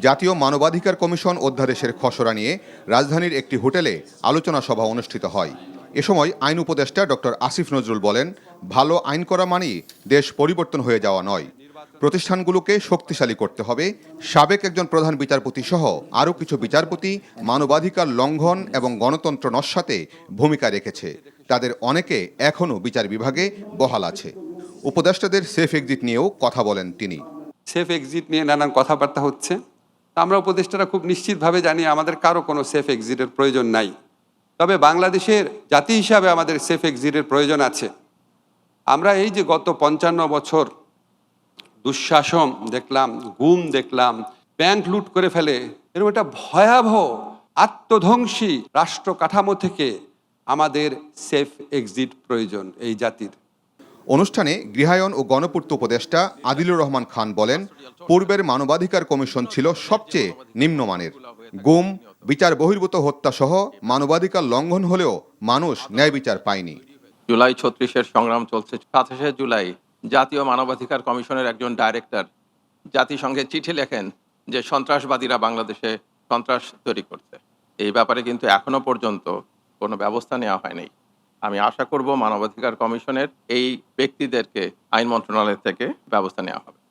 জাতীয় মানবাধিকার কমিশন অধ্যাদেশের খসড়া নিয়ে রাজধানীর একটি হোটেলে আলোচনা সভা অনুষ্ঠিত হয়। এ সময় আইন উপদেষ্টা ডক্টর আসিফ নজরুল বলেন, ভালো আইন করা মানেই দেশ পরিবর্তন হয়ে যাওয়া নয়। প্রতিষ্ঠানগুলোকে শক্তিশালী করতে হবে। সাবেক একজন প্রধান বিচারপতি সহ আরও কিছু বিচারপতি মানবাধিকার লঙ্ঘন এবং গণতন্ত্র নস্যাতে ভূমিকা রেখেছে। তাদের অনেকে এখনও বিচার বিভাগে বহাল আছে। উপদেষ্টাদের সেফ এক্সিট নিয়েও কথা বলেন তিনি। সেফ এক্সিট নিয়ে নানান কথাবার্তা হচ্ছে। তা আমরা উপদেষ্টারা খুব নিশ্চিতভাবে জানি আমাদের কারও কোনো সেফ এক্সিটের প্রয়োজন নাই। তবে বাংলাদেশের জাতি হিসাবে আমাদের সেফ এক্সিটের প্রয়োজন আছে। আমরা এই যে গত পঞ্চান্ন বছর দুঃশাসন দেখলাম, গুম দেখলাম ব্যাংক লুট করে ফেলে এরকম একটা ভয়াবহ আত্মধ্বংসী রাষ্ট্র কাঠামো থেকে আমাদের সেফ এক্সিট প্রয়োজন এই জাতির। অনুষ্ঠানে গৃহায়ন ও গণপূর্ত উপদেষ্টা আদিলুর রহমান খান বলেন, পূর্বের মানবাধিকার কমিশন ছিল সবচেয়ে নিম্নমানের। গুম, বিচার বহির্ভূত হত্যা সহ মানবাধিকার লঙ্ঘন হলেও মানুষ ন্যায় বিচার পায়নি। জুলাই ছত্রিশের সংগ্রাম চলছে। সাতাশে জুলাই জাতীয় মানবাধিকার কমিশনের একজন ডাইরেক্টর জাতিসংঘে চিঠি লেখেন যে সন্ত্রাসবাদীরা বাংলাদেশে সন্ত্রাস তৈরি করছে। এই ব্যাপারে কিন্তু এখনও পর্যন্ত কোনো ব্যবস্থা নেওয়া হয়নি। আমি আশা করব মানবাধিকার কমিশনের এই ব্যক্তিদেরকে আইন মন্ত্রণালয় থেকে ব্যবস্থা নেওয়া হবে।